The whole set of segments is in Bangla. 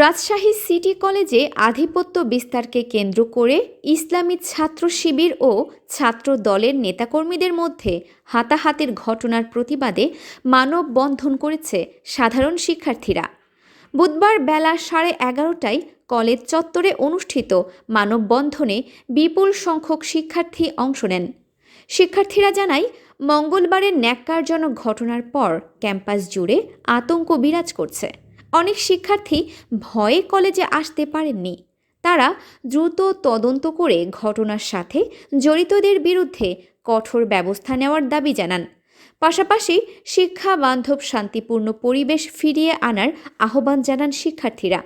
রাজশাহী সিটি কলেজে আধিপত্য বিস্তারকে কেন্দ্র করে ইসলামী ছাত্র শিবির ও ছাত্র দলের নেতাকর্মীদের মধ্যে হাতাহাতির ঘটনার প্রতিবাদে মানববন্ধন করেছে সাধারণ শিক্ষার্থীরা। বুধবার বেলা সাড়ে এগারোটায় কলেজ চত্বরে অনুষ্ঠিত মানববন্ধনে বিপুল সংখ্যক শিক্ষার্থী অংশ নেন। শিক্ষার্থীরা জানায়, মঙ্গলবারের ন্যাক্কারজনক ঘটনার পর ক্যাম্পাস জুড়ে আতঙ্ক বিরাজ করছে। অনেক শিক্ষার্থী ভয়ে কলেজে আসতে পারেননি। তারা দ্রুত তদন্ত করে ঘটনার সাথে জড়িতদের বিরুদ্ধে কঠোর ব্যবস্থা নেওয়ার দাবি জানান। পাশাপাশি শিক্ষা বান্ধব শান্তিপূর্ণ পরিবেশ ফিরিয়ে আনার আহ্বান জানান শিক্ষার্থীরা।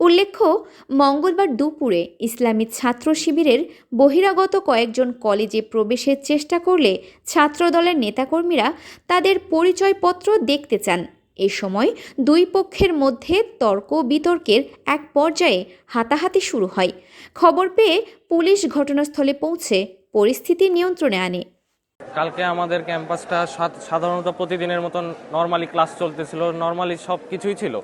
উল্লেখ্য, মঙ্গলবার দুপুরে ইসলামী ছাত্র শিবিরের বহিরাগত কয়েকজন কলেজে প্রবেশের চেষ্টা করলে ছাত্রদলের নেতাকর্মীরা তাদের পরিচয়পত্র দেখতে চান। এ সময় দুই পক্ষের মধ্যে তর্ক বিতর্কের এক পর্যায়ে হাতাহাতি শুরু হয়। খবর পেয়ে পুলিশ ঘটনাস্থলে পৌঁছে পরিস্থিতি নিয়ন্ত্রণে আনে। কালকে আমাদের ক্যাম্পাসটা সাধারণত প্রতিদিনের মতন নর্মালি ক্লাস চলতেছিল, নর্মালি সব কিছুই ছিল।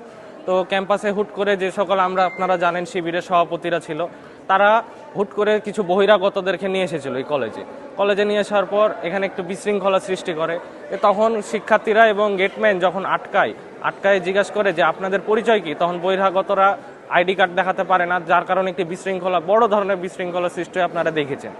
তো ক্যাম্পাসে হুট করে যে সকল আমরা, আপনারা জানেন শিবিরের সভাপতিরা ছিল। তারা হুট করে কিছু বহিরাগতদেরকে নিয়ে এসেছিল এই কলেজে। কলেজে নিয়ে আসার পর এখানে একটু বিশৃঙ্খলা সৃষ্টি করে। তখন শিক্ষার্থীরা এবং গেটম্যান যখন আটকায় আটকায় জিজ্ঞাসা করে যে, আপনাদের পরিচয় কি? তখন বহিরাগতরা আইডি কার্ড দেখাতে পারে না, যার কারণে একটি বিশৃঙ্খলা, বড় ধরনের বিশৃঙ্খলা সৃষ্টি আপনারা দেখেছেন।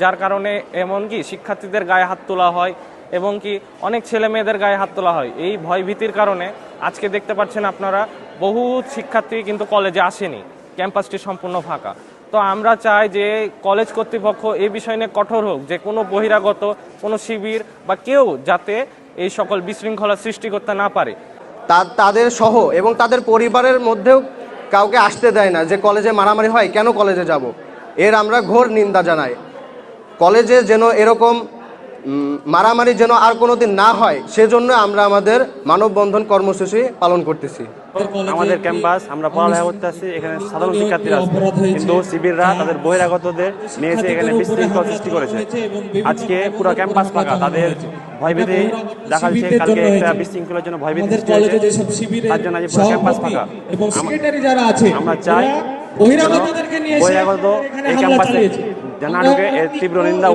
যার কারণে এমনকি শিক্ষার্থীদের গায়ে হাত তোলা হয় এবং কি অনেক ছেলে মেয়েদের গায়ে হাত তোলা হয়। এই ভয়ভীতির কারণে আজকে দেখতে পাচ্ছেন আপনারা, বহু শিক্ষার্থী কিন্তু কলেজে আসেনি। ক্যাম্পাসটি সম্পূর্ণ ফাঁকা। তো আমরা চাই যে কলেজ কর্তৃপক্ষ এ বিষয় নিয়ে কঠোর হোক, যে কোনো বহিরাগত, কোনো শিবির বা কেউ যাতে এই সকল বিশৃঙ্খলা সৃষ্টি করতে না পারে। তাদের সহ এবং তাদের পরিবারের মধ্যেও কাউকে আসতে দেয় না যে কলেজে মারামারি হয়, কেন কলেজে যাব? এর আমরা ঘোর নিন্দা জানাই। কলেজে যেন এরকম মারামারি যেন আর কোনোদিন না হয় সেজন্য আমরা আমাদের মানববন্ধন কর্মসূচি পালন করতেছি। আমাদের ক্যাম্পাস আমরা পড়ালেখা করতে আসছি এখানে সাধারণ শিক্ষার্থীরা আছে। কিন্তু শিবিররা তাদের বহিরাগতদের নিয়ে এসে এখানে বিশৃঙ্খলা সৃষ্টি করেছে। আজকে পুরো ক্যাম্পাস ফাঁকা তাদের ভয়ভীতি দেখা যাচ্ছে কালকে একটা বিশৃঙ্খলার জন্য ভয়ভীতি সৃষ্টি হয়েছে। তার জন্য আজ পুরো ক্যাম্পাস ফাঁকা। এবং আম- সেক্রেটারি যারা আছে আমরা চাই ওরা বহিরাগতদেরকে নিয়ে এসে বহিরাগত এই ক্যাম্পাসে যেন ঢুকে এর তীব্র নিন্দা ও